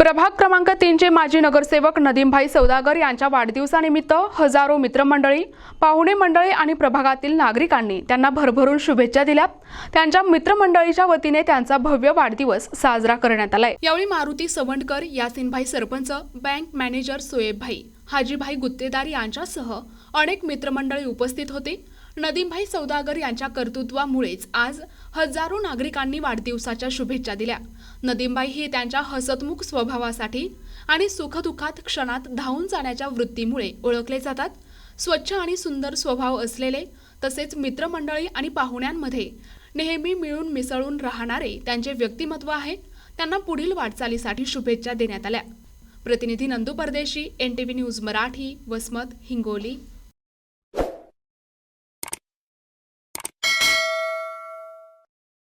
प्रभाग क्रमांक तीनचे माजी नगरसेवक नदीमभाई सौदागर यांच्या वाढदिवसानिमित्त हजारो मित्रमंडळी पाहुणे मंडळी आणि प्रभागातील नागरिकांनी त्यांना भरभरून शुभेच्छा दिल्या त्यांच्या मित्रमंडळीच्या वतीने त्यांचा भव्य वाढदिवस साजरा करण्यात आलाय. यावेळी मारुती सवंडकर यासिनभाई सरपंच बँक मॅनेजर सोएबभाई हाजीभाई गुत्तेदार यांच्यासह अनेक मित्रमंडळी उपस्थित होते. नदीमभाई सौदागर यांच्या कर्तृत्वामुळेच आज हजारो नागरिकांनी वाढदिवसाच्या शुभेच्छा दिल्या. नदीमबाई ही त्यांच्या हसतमुख स्वभावासाठी आणि सुखदुःखात क्षणात धावून जाण्याच्या वृत्तीमुळे ओळखले जातात. स्वच्छ आणि सुंदर स्वभाव असलेले तसेच मित्रमंडळी आणि पाहुण्यांमध्ये नेहमी मिळून मिसळून राहणारे त्यांचे व्यक्तिमत्व आहे. त्यांना पुढील वाटचालीसाठी शुभेच्छा देण्यात आल्या. प्रतिनिधी Nandu Pardeshi N T V news Marathi Vasmat Hingoli.